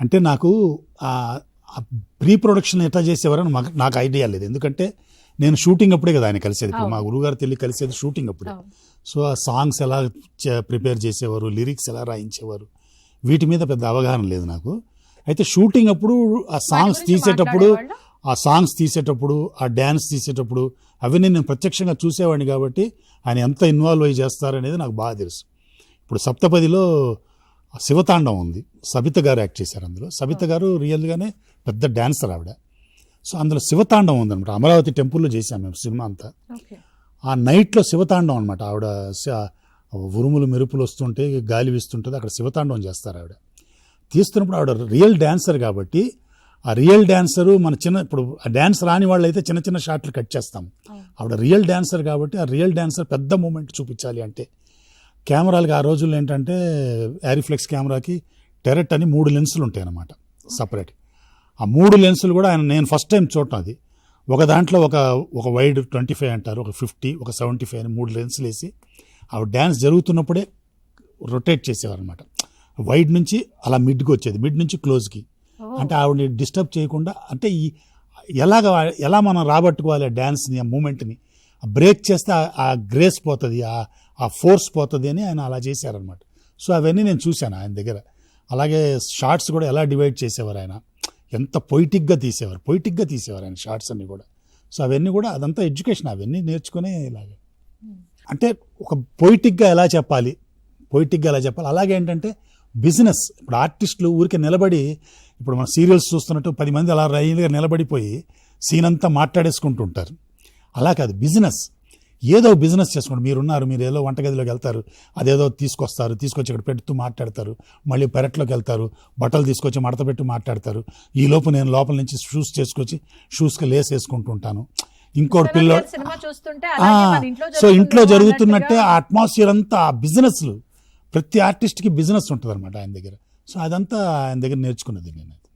అంటే నాకు pre production ఎట్లా చేసేవారని మాకు నాకు ఐడియా లేదు. ఎందుకంటే నేను షూటింగ్ అప్పుడే కదా ఆయన కలిసేది. ఇప్పుడు మా గురుగారు తెలియ కలిసేది షూటింగ్ అప్పుడే. సో ఆ సాంగ్స్ ఎలా ప్రిపేర్ చేసేవారు లిరిక్స్ ఎలా రాయించేవారు వీటి మీద పెద్ద అవగాహన లేదు నాకు. అయితే షూటింగ్ అప్పుడు ఆ సాంగ్స్ తీసేటప్పుడు? ఆ సాంగ్స్ తీసేటప్పుడు ఆ డ్యాన్స్ తీసేటప్పుడు అవన్నీ నేను ప్రత్యక్షంగా చూసేవాడిని కాబట్టి ఆయన ఎంత ఇన్వాల్వ్ అయ్యి చేస్తారనేది నాకు బాగా తెలుసు. ఇప్పుడు సప్తపదిలో శివతాండం ఉంది. సబిత గారు యాక్ట్ చేశారు అందులో. సబిత గారు రియల్గానే పెద్ద డాన్సర్ ఆవిడ. సో అందులో శివతాండం ఉందన్నమాట. అమరావతి టెంపుల్లో చేశాం మేము సినిమా అంతా. ఆ నైట్లో శివతాండం అనమాట ఆవిడ ఉరుములు మెరుపులు వస్తుంటే గాలి వీస్తుంటుంది అక్కడ శివతాండం చేస్తారు ఆవిడ. తీస్తున్నప్పుడు ఆవిడ రియల్ డాన్సర్ కాబట్టి ఆ రియల్ డాన్సరు మన చిన్న ఇప్పుడు ఆ డాన్స్ రాని వాళ్ళు అయితే చిన్న చిన్న షాట్లు కట్ చేస్తాం. ఆవిడ రియల్ డాన్సర్ కాబట్టి ఆ రియల్ డాన్సర్ పెద్ద మూమెంట్ చూపించాలి అంటే కెమెరాలకి ఆ రోజుల్లో ఏంటంటే యారిఫ్లెక్స్ కెమెరాకి టెరెట్ అని మూడు లెన్సులు ఉంటాయి అన్నమాట సపరేట్ ఆ మూడు లెన్సులు కూడా ఆయన నేను ఫస్ట్ టైం చూడటం అది. ఒక దాంట్లో ఒక ఒక వైడ్ ట్వంటీ ఫైవ్ అంటారు ఒక ఫిఫ్టీ ఒక సెవెంటీ ఫైవ్ అని మూడు లెన్సులు వేసి ఆవిడ డ్యాన్స్ జరుగుతున్నప్పుడే రొటేట్ చేసేవారు అనమాట వైడ్ నుంచి అలా మిడ్కి వచ్చేది మిడ్ నుంచి క్లోజ్కి. అంటే ఆవిడని డిస్టర్బ్ చేయకుండా అంటే ఈ ఎలాగ ఎలా మనం రాబట్టుకోవాలి ఆ డ్యాన్స్ని ఆ మూమెంట్ని బ్రేక్ చేస్తే ఆ- ఆ గ్రేస్ పోతుంది ఆ ఆ ఫోర్స్ పోతుంది అని ఆయన అలా చేశారనమాట సో అవన్నీ నేను చూశాను ఆయన దగ్గర. అలాగే షార్ట్స్ కూడా ఎలా డివైడ్ చేసేవారు ఆయన. ఎంత పొయిటిక్గా తీసేవారు పొయిటిక్గా తీసేవారు ఆయన షార్ట్స్ అన్ని కూడా. సో అవన్నీ కూడా అదంతా ఎడ్యుకేషన్ అవన్నీ నేర్చుకునే ఇలాగే. అంటే ఒక పొయిటిక్గా ఎలా చెప్పాలి పొయిటిక్గా ఎలా చెప్పాలి? అలాగే ఏంటంటే బిజినెస్. ఇప్పుడు ఆర్టిస్టులు ఊరికే నిలబడి ఇప్పుడు మన సీరియల్స్ చూస్తున్నట్టు పది మంది అలా రైలుగా నిలబడిపోయి సీన్ అంతా మాట్లాడేసుకుంటుంటారు. అలా కాదు బిజినెస్. ఏదో బిజినెస్ చేసుకోండి. మీరున్నారు మీరు ఏదో వంటగదిలోకి వెళ్తారు అదేదో తీసుకొస్తారు తీసుకొచ్చి ఇక్కడ పెడుతూ మాట్లాడతారు మళ్ళీ పెరట్లోకి వెళ్తారు బట్టలు తీసుకొచ్చి మడత పెట్టి మాట్లాడతారు. ఈ లోపు నేను లోపల నుంచి షూస్ చేసుకొచ్చి షూస్కి లేస్ వేసుకుంటుంటాను. ఇంకోటి పిల్లోడు ఇంట్లో సో ఇంట్లో జరుగుతున్నట్టే ఆ అట్మాస్ఫియర్ అంతా ఆ బిజినెస్లు ప్రతి ఆర్టిస్ట్కి బిజినెస్ ఉంటుంది అనమాట ఆయన దగ్గర. సో అదంతా ఆయన దగ్గర నేర్చుకున్నది నేను.